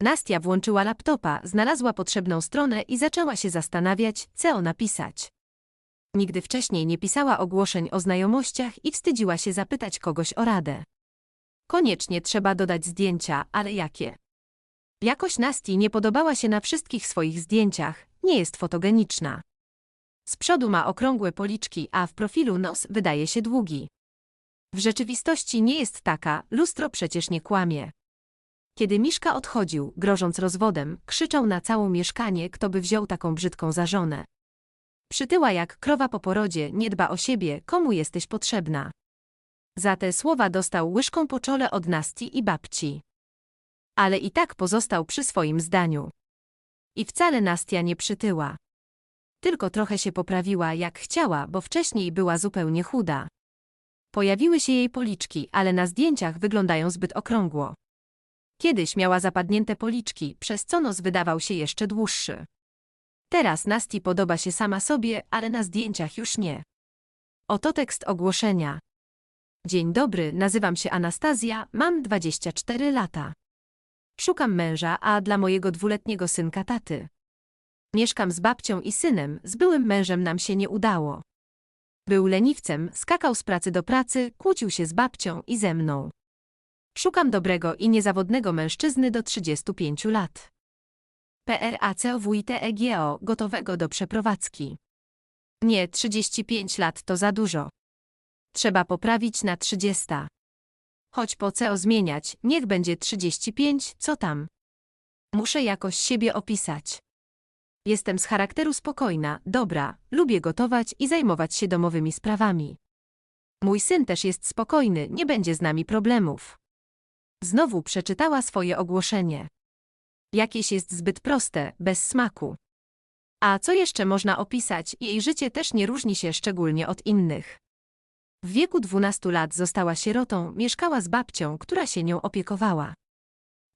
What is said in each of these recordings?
Nastia włączyła laptopa, znalazła potrzebną stronę i zaczęła się zastanawiać, co napisać. Nigdy wcześniej nie pisała ogłoszeń o znajomościach i wstydziła się zapytać kogoś o radę. Koniecznie trzeba dodać zdjęcia, ale jakie? Jakoś Nasti nie podobała się na wszystkich swoich zdjęciach, nie jest fotogeniczna. Z przodu ma okrągłe policzki, a w profilu nos wydaje się długi. W rzeczywistości nie jest taka, lustro przecież nie kłamie. Kiedy Miszka odchodził, grożąc rozwodem, krzyczał na całe mieszkanie, kto by wziął taką brzydką za żonę. Przytyła jak krowa po porodzie, nie dba o siebie, komu jesteś potrzebna. Za te słowa dostał łyżką po czole od Nasti i babci. Ale i tak pozostał przy swoim zdaniu. I wcale Nastia nie przytyła. Tylko trochę się poprawiła jak chciała, bo wcześniej była zupełnie chuda. Pojawiły się jej policzki, ale na zdjęciach wyglądają zbyt okrągło. Kiedyś miała zapadnięte policzki, przez co nos wydawał się jeszcze dłuższy. Teraz Nasti podoba się sama sobie, ale na zdjęciach już nie. Oto tekst ogłoszenia. Dzień dobry, nazywam się Anastazja, mam 24 lata. Szukam męża, a dla mojego dwuletniego synka taty. Mieszkam z babcią i synem, z byłym mężem nam się nie udało. Był leniwcem, skakał z pracy do pracy, kłócił się z babcią i ze mną. Szukam dobrego i niezawodnego mężczyzny do 35 lat. PRACOWITEGO gotowego do przeprowadzki. Nie, 35 lat to za dużo. Trzeba poprawić na 30. Choć po CO zmieniać, niech będzie 35, co tam. Muszę jakoś siebie opisać. Jestem z charakteru spokojna, dobra, lubię gotować i zajmować się domowymi sprawami. Mój syn też jest spokojny, nie będzie z nami problemów. Znowu przeczytała swoje ogłoszenie. Jakieś jest zbyt proste, bez smaku. A co jeszcze można opisać, jej życie też nie różni się szczególnie od innych. W wieku 12 lat została sierotą, mieszkała z babcią, która się nią opiekowała.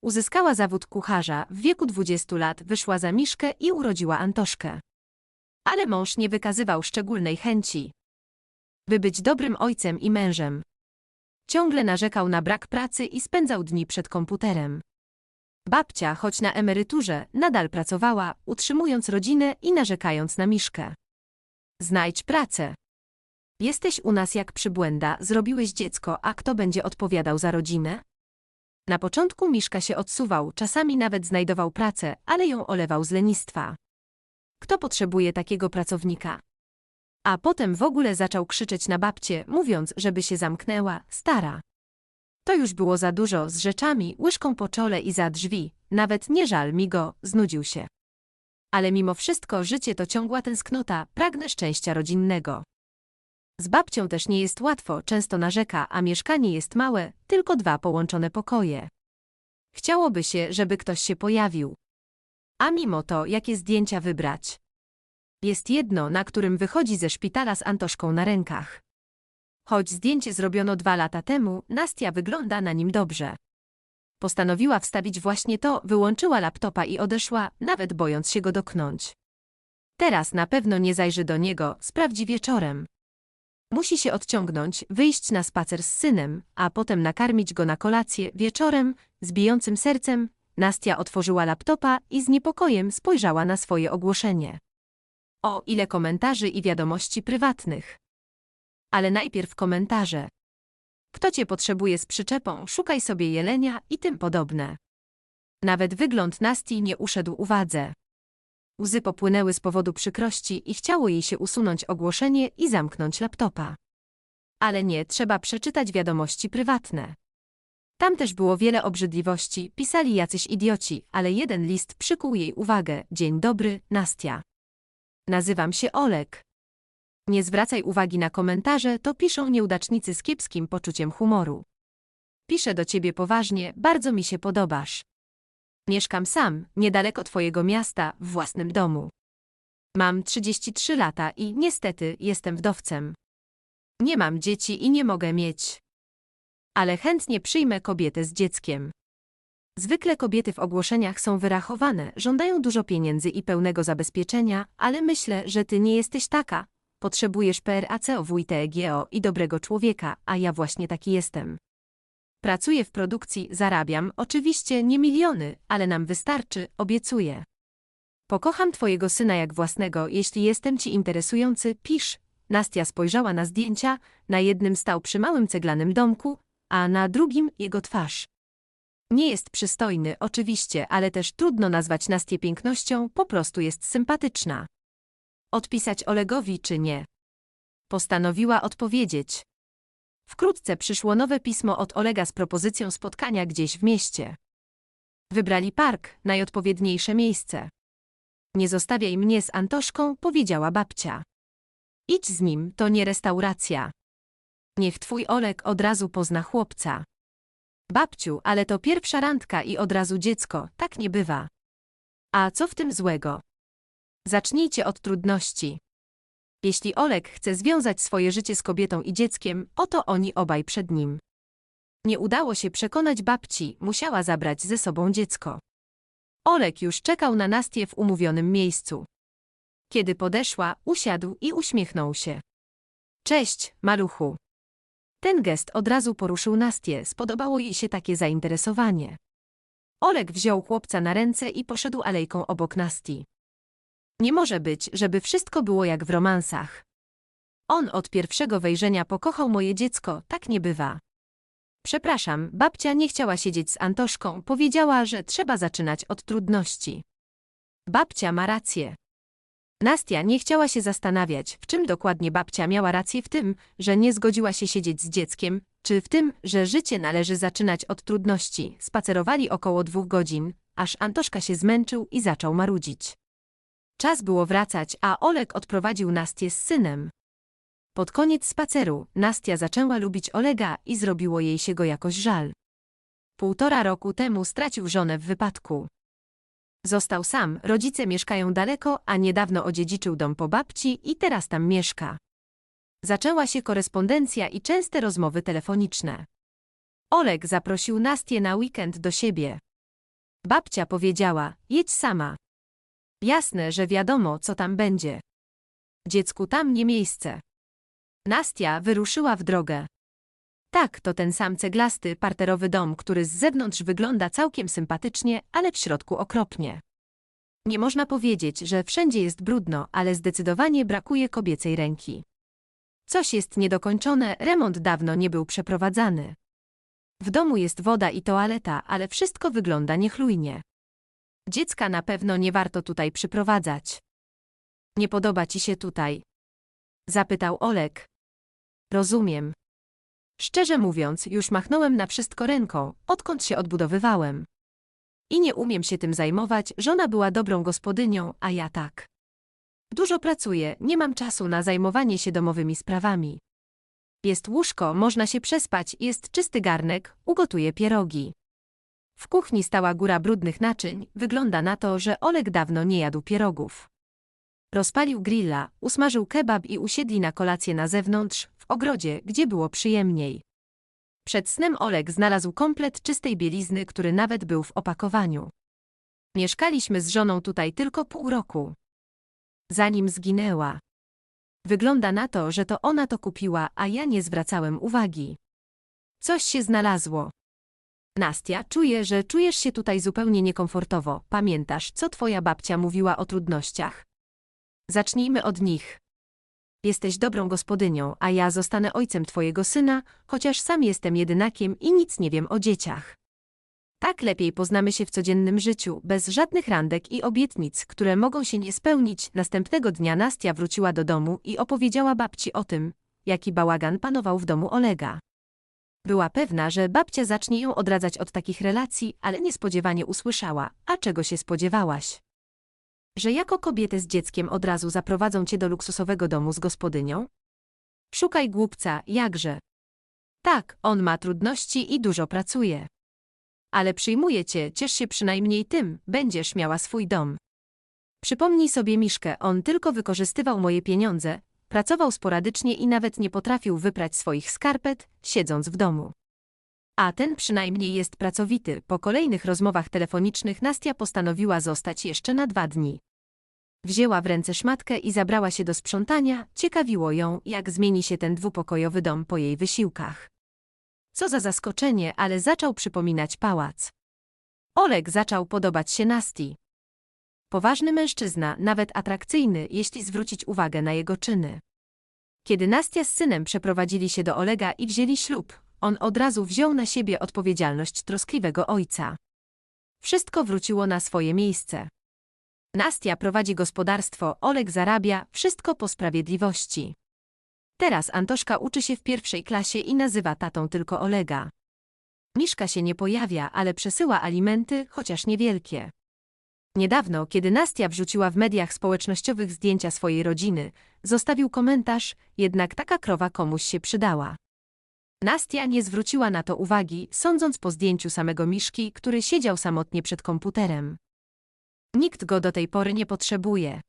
Uzyskała zawód kucharza, w wieku 20 lat wyszła za Miszkę i urodziła Antoszkę. Ale mąż nie wykazywał szczególnej chęci, by być dobrym ojcem i mężem. Ciągle narzekał na brak pracy i spędzał dni przed komputerem. Babcia, choć na emeryturze, nadal pracowała, utrzymując rodzinę i narzekając na Miszkę. Znajdź pracę. Jesteś u nas jak przybłęda, zrobiłeś dziecko, a kto będzie odpowiadał za rodzinę? Na początku Miszka się odsuwał, czasami nawet znajdował pracę, ale ją olewał z lenistwa. Kto potrzebuje takiego pracownika? A potem w ogóle zaczął krzyczeć na babcię, mówiąc, żeby się zamknęła, stara. To już było za dużo, z rzeczami, łyżką po czole i za drzwi, nawet nie żal mi go, znudził się. Ale mimo wszystko życie to ciągła tęsknota, pragnę szczęścia rodzinnego. Z babcią też nie jest łatwo, często narzeka, a mieszkanie jest małe, tylko dwa połączone pokoje. Chciałoby się, żeby ktoś się pojawił. A mimo to, jakie zdjęcia wybrać? Jest jedno, na którym wychodzi ze szpitala z Antoszką na rękach. Choć zdjęcie zrobiono dwa lata temu, Nastia wygląda na nim dobrze. Postanowiła wstawić właśnie to, wyłączyła laptopa i odeszła, nawet bojąc się go doknąć. Teraz na pewno nie zajrzy do niego, sprawdzi wieczorem. Musi się odciągnąć, wyjść na spacer z synem, a potem nakarmić go na kolację wieczorem, z bijącym sercem. Nastia otworzyła laptopa i z niepokojem spojrzała na swoje ogłoszenie. O, ile komentarzy i wiadomości prywatnych. Ale najpierw komentarze. Kto cię potrzebuje z przyczepą, szukaj sobie jelenia i tym podobne. Nawet wygląd Nastii nie uszedł uwadze. Łzy popłynęły z powodu przykrości i chciało jej się usunąć ogłoszenie i zamknąć laptopa. Ale nie, trzeba przeczytać wiadomości prywatne. Tam też było wiele obrzydliwości, pisali jacyś idioci, ale jeden list przykuł jej uwagę. Dzień dobry, Nastia. Nazywam się Olek. Nie zwracaj uwagi na komentarze, to piszą nieudacznicy z kiepskim poczuciem humoru. Piszę do ciebie poważnie, bardzo mi się podobasz. Mieszkam sam, niedaleko twojego miasta, w własnym domu. Mam 33 lata i niestety jestem wdowcem. Nie mam dzieci i nie mogę mieć. Ale chętnie przyjmę kobietę z dzieckiem. Zwykle kobiety w ogłoszeniach są wyrachowane, żądają dużo pieniędzy i pełnego zabezpieczenia, ale myślę, że ty nie jesteś taka. Potrzebujesz PRACO, WITEGO i dobrego człowieka, a ja właśnie taki jestem. Pracuję w produkcji, zarabiam, oczywiście nie miliony, ale nam wystarczy, obiecuję. Pokocham twojego syna jak własnego, jeśli jestem ci interesujący, pisz. Nastia spojrzała na zdjęcia, na jednym stał przy małym ceglanym domku, a na drugim jego twarz. Nie jest przystojny, oczywiście, ale też trudno nazwać Nastię pięknością, po prostu jest sympatyczna. Odpisać Olegowi czy nie? Postanowiła odpowiedzieć. Wkrótce przyszło nowe pismo od Olega z propozycją spotkania gdzieś w mieście. Wybrali park, najodpowiedniejsze miejsce. Nie zostawiaj mnie z Antoszką, powiedziała babcia. Idź z nim, to nie restauracja. Niech twój Oleg od razu pozna chłopca. Babciu, ale to pierwsza randka i od razu dziecko, tak nie bywa. A co w tym złego? Zacznijcie od trudności. Jeśli Oleg chce związać swoje życie z kobietą i dzieckiem, oto oni obaj przed nim. Nie udało się przekonać babci, musiała zabrać ze sobą dziecko. Oleg już czekał na Nastię w umówionym miejscu. Kiedy podeszła, usiadł i uśmiechnął się. Cześć, maluchu. Ten gest od razu poruszył Nastię, spodobało jej się takie zainteresowanie. Oleg wziął chłopca na ręce i poszedł alejką obok Nasti. Nie może być, żeby wszystko było jak w romansach. On od pierwszego wejrzenia pokochał moje dziecko, tak nie bywa. Przepraszam, babcia nie chciała siedzieć z Antoszką, powiedziała, że trzeba zaczynać od trudności. Babcia ma rację. Nastia nie chciała się zastanawiać, w czym dokładnie babcia miała rację w tym, że nie zgodziła się siedzieć z dzieckiem, czy w tym, że życie należy zaczynać od trudności. Spacerowali około dwóch godzin, aż Antoszka się zmęczył i zaczął marudzić. Czas było wracać, a Oleg odprowadził Nastię z synem. Pod koniec spaceru Nastia zaczęła lubić Olega i zrobiło jej się go jakoś żal. Półtora roku temu stracił żonę w wypadku. Został sam, rodzice mieszkają daleko, a niedawno odziedziczył dom po babci i teraz tam mieszka. Zaczęła się korespondencja i częste rozmowy telefoniczne. Oleg zaprosił Nastię na weekend do siebie. Babcia powiedziała, jedź sama. Jasne, że wiadomo, co tam będzie. Dziecku tam nie miejsce. Nastia wyruszyła w drogę. Tak, to ten sam ceglasty, parterowy dom, który z zewnątrz wygląda całkiem sympatycznie, ale w środku okropnie. Nie można powiedzieć, że wszędzie jest brudno, ale zdecydowanie brakuje kobiecej ręki. Coś jest niedokończone, remont dawno nie był przeprowadzany. W domu jest woda i toaleta, ale wszystko wygląda niechlujnie. Dziecka na pewno nie warto tutaj przyprowadzać. Nie podoba ci się tutaj? Zapytał Olek. Rozumiem. Szczerze mówiąc, już machnąłem na wszystko ręką, odkąd się odbudowywałem. I nie umiem się tym zajmować, żona była dobrą gospodynią, a ja tak. Dużo pracuję, nie mam czasu na zajmowanie się domowymi sprawami. Jest łóżko, można się przespać, jest czysty garnek, ugotuję pierogi. W kuchni stała góra brudnych naczyń, wygląda na to, że Olek dawno nie jadł pierogów. Rozpalił grilla, usmażył kebab i usiedli na kolację na zewnątrz, ogrodzie, gdzie było przyjemniej. Przed snem Olek znalazł komplet czystej bielizny, który nawet był w opakowaniu. Mieszkaliśmy z żoną tutaj tylko pół roku. Zanim zginęła. Wygląda na to, że to ona to kupiła, a ja nie zwracałem uwagi. Coś się znalazło. Nastia, czuję, że czujesz się tutaj zupełnie niekomfortowo. Pamiętasz, co twoja babcia mówiła o trudnościach? Zacznijmy od nich. Jesteś dobrą gospodynią, a ja zostanę ojcem twojego syna, chociaż sam jestem jedynakiem i nic nie wiem o dzieciach. Tak lepiej poznamy się w codziennym życiu, bez żadnych randek i obietnic, które mogą się nie spełnić. Następnego dnia Nastia wróciła do domu i opowiedziała babci o tym, jaki bałagan panował w domu Olega. Była pewna, że babcia zacznie ją odradzać od takich relacji, ale niespodziewanie usłyszała, a czego się spodziewałaś? Że jako kobietę z dzieckiem od razu zaprowadzą cię do luksusowego domu z gospodynią? Szukaj głupca, jakże. Tak, on ma trudności i dużo pracuje. Ale przyjmuje cię, ciesz się przynajmniej tym, będziesz miała swój dom. Przypomnij sobie Miszkę, on tylko wykorzystywał moje pieniądze, pracował sporadycznie i nawet nie potrafił wyprać swoich skarpet, siedząc w domu. A ten przynajmniej jest pracowity. Po kolejnych rozmowach telefonicznych Nastia postanowiła zostać jeszcze na dwa dni. Wzięła w ręce szmatkę i zabrała się do sprzątania, ciekawiło ją, jak zmieni się ten dwupokojowy dom po jej wysiłkach. Co za zaskoczenie, ale zaczął przypominać pałac. Oleg zaczął podobać się Nasti. Poważny mężczyzna, nawet atrakcyjny, jeśli zwrócić uwagę na jego czyny. Kiedy Nastia z synem przeprowadzili się do Olega i wzięli ślub, on od razu wziął na siebie odpowiedzialność troskliwego ojca. Wszystko wróciło na swoje miejsce. Nastia prowadzi gospodarstwo, Oleg zarabia, wszystko po sprawiedliwości. Teraz Antoszka uczy się w pierwszej klasie i nazywa tatą tylko Olega. Miszka się nie pojawia, ale przesyła alimenty, chociaż niewielkie. Niedawno, kiedy Nastia wrzuciła w mediach społecznościowych zdjęcia swojej rodziny, zostawił komentarz, jednak taka krowa komuś się przydała. Nastia nie zwróciła na to uwagi, sądząc po zdjęciu samego Miszki, który siedział samotnie przed komputerem. Nikt go do tej pory nie potrzebuje.